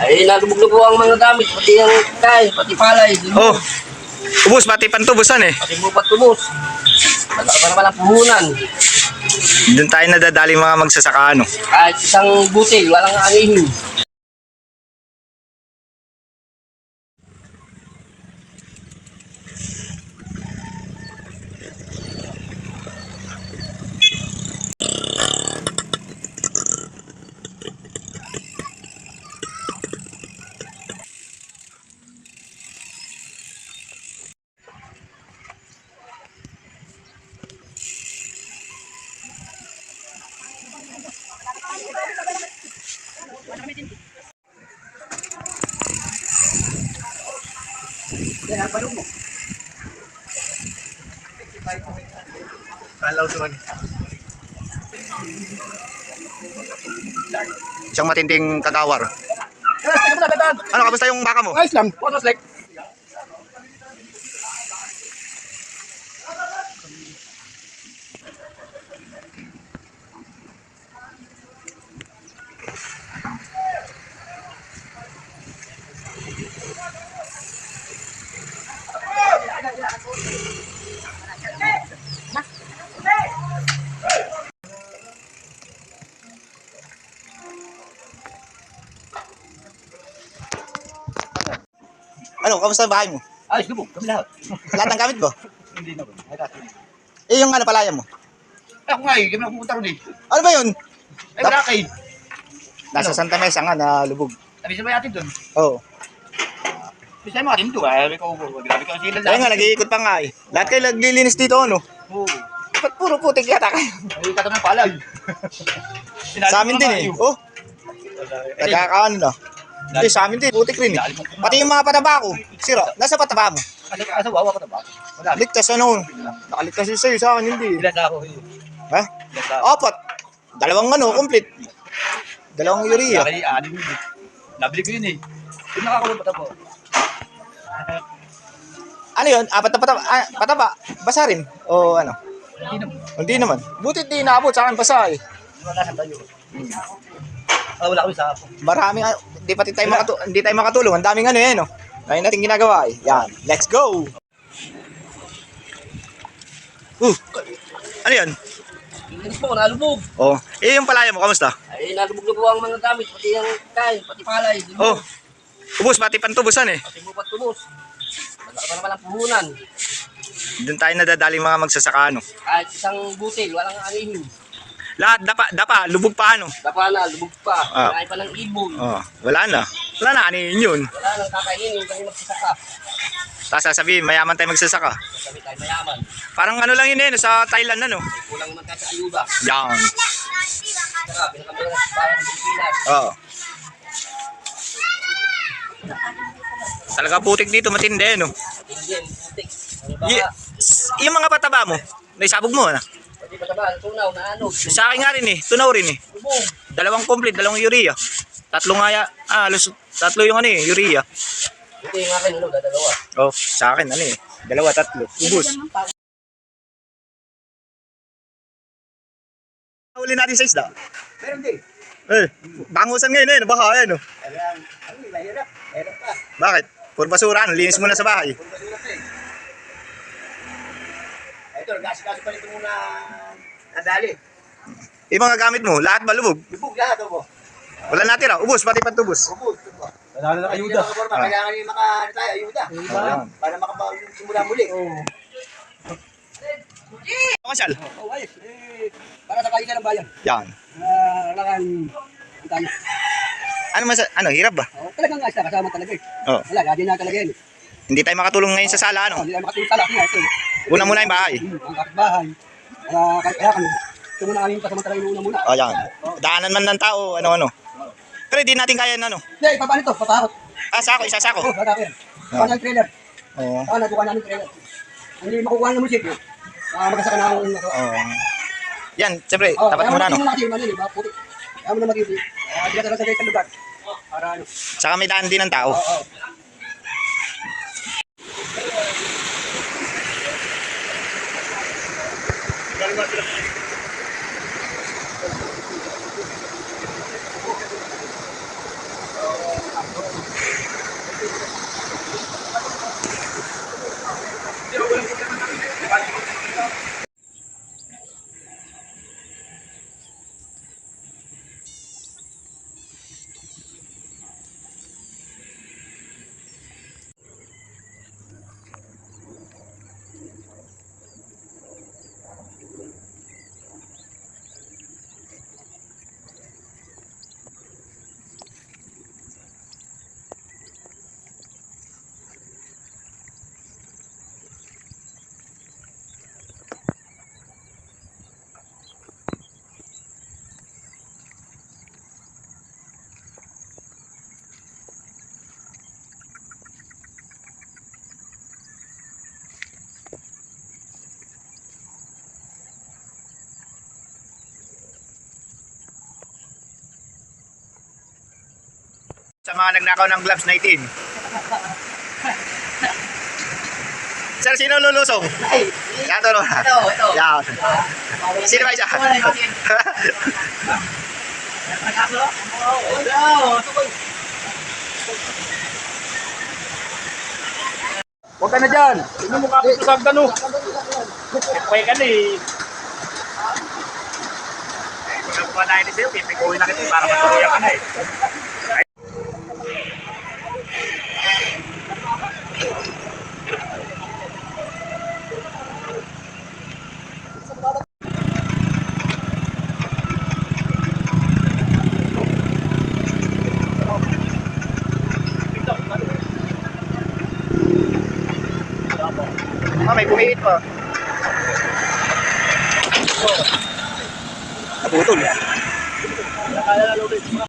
Ay, nalubog na po ang mga gamit, pati ang kain, pati palay. Oh. Ubus, pati pantubusan eh. Pati bupat tubos. Wala pa naman ang puhunan. Doon tayo nadadali mga magsasaka ano. Kahit isang butil, walang anihin. Isang matinding kagawar. Ano, kamusta yung baka mo? Ayos lang. What was like? Ano, kamusta ang bahay mo? Ayos, lubog. Kami lahat. Lahat ng gamit mo? Hindi. Ay, dati. Eh, yung ano, palaya mo? Ako nga eh, kami na pumunta ron eh. Ano ba yun? Ay, wala kayo. Nasa Santa Mesa nga, na lubog. Sabi sa may atin doon. Oo. Sabi sa mga atin doon. Ay, ko, grabe ko sila Kaya nga, nag-iikot pa nga eh. Lahat kayo naglilinis dito, ano? Oo. Ba't puro putik yata kayo? Ay, katam ng palay. Sa amin din eh. Oh, nagkakaano na. Hindi, sa amin din, putik rin eh. Pati yung mga pataba ko, sira. Nasa pataba mo? Ano ka sa wawa ko na ba? Wala. Ligtas ano? Nakaligtas yun sa'yo, sa akin hindi. Ilan na ako. Ha? Na ako. Apat. Dalawang ano, complete. Dalawang urea. Kaya anim yun eh. Nabili ko yun eh. Yung nakakulong pa po. Ano yun? Apat na pataba. Ah, pataba. Basa rin. O ano? Hindi naman. Hindi naman. Buti di naabot sa akin basa eh. Wala sa tayo. Ah, wala kami sa ako. Marami, ah, hindi pati tayo, makatu hindi tayo makatulong. Ang daming ano eh, no? Kaya natin ginagawa eh. Yan. Let's go! Uh, ano yun? Hindi po, nalubog. Oh, eh yung palaya mo, kamusta? Ay, nalubog na po ang mga gamit, pati ang kain, pati palay. Oh, ubus, pati pantubusan eh. Pati bupat tubos. Wala pa naman ang puhunan. Doon tayo nadadali mga magsasaka ano. Kahit isang butil, walang anihin. Lahat, dapa, dapa, lubog pa ano. Dapa na, lubog pa. Ah. Kinain pa ng ibon. Oh, wala na. Wala na, ano yun? Wala nang kakainin, kami magsasaka. Tapos sasabihin, mayaman tayo magsasaka. Sabi tayo mayaman. Parang ano lang yun eh, no, sa Thailand ano. Kulang naman tayo sa ayuda. Yan. Saka, pinakabila na sa bayan ng Pilipinas. Oo. Talaga putik dito, matindi no. Indian, putik. Ang baka, Y- yung mga pataba mo, naisabog mo na. Ba, tunaw na ano. Sa akin nga rin eh, tunaw rin eh. Dalawang complete, dalawang urea. Tatlo nga ya, ah, halos, tatlo yung ano eh, urea. Ito yung akin, ano, dadalawa. Oh, sa akin ano eh, dalawa, tatlo. Ubus. Huli natin sa isda. Meron din. Eh, bangusan ngayon eh, nabaha eh, no? Ayan, ano, mahirap. Mahirap pa. Bakit? Puro basura, ano? linis mo na sa bahay. Puro basura Ito, gas-gas pa nito muna nadali. Yung mga gamit mo, lahat malubog. Lubog lahat, oh. Wala natira, ubus, pati pantubos. Ito ba? Wala na ayuda. Ah. Kailangan yung maka, ano tayo, ayuda. Para makasimula muli. Kasyal. Oh, ayos. Eh, para sa kainan ng bayan. Yan. Ah, kailangan tayo. Ano mas, ano, hirap ba? Oh, talagang ayos na kasama talaga eh. Oh. Wala, lagi na talaga yan. Hindi tayo makatulong ngayon sa sala, Oh, ano? hindi na makatulong sa ito. Una muna yung bahay. Hmm, ang. Para kaya kaya kami. Ito muna kami pasamantala yung una muna. O, yan. Daanan man ng tao, ano, ano. Pero hindi natin kaya, ano. Hindi, ipapaan ito, papahot. Ah, sako, isa sako. Oh, bata ko yan. Paano yung trailer? Oo. Paano, buka namin trailer. Hindi makukuha ng munisipyo. Ah, magkasaka na akong ito. Oo. Yan, siyempre, Oh, tapat kaya muna, mo no? muna kasi manili, ba puti. Kaya mo na mag-ibi. Ah, di ka talaga sa lugar. Para ano. Saka may daan din ng tao. Oo. 頑張ってください。Sa mga nagnakaw ng gloves na itim. Sir, sino lulusong? Ay, Yan, to, no? ito, ito. Yan. Sino ba isa? Ito. Huwag ka na dyan. Sino mo kapit sa gano? Pwede ka na eh. Kung pa tayo ni sa'yo, pipikuhin na kita para matuloyan ka na eh. Ah, may bumiit pa. Naputol. Okay, kawaya ba?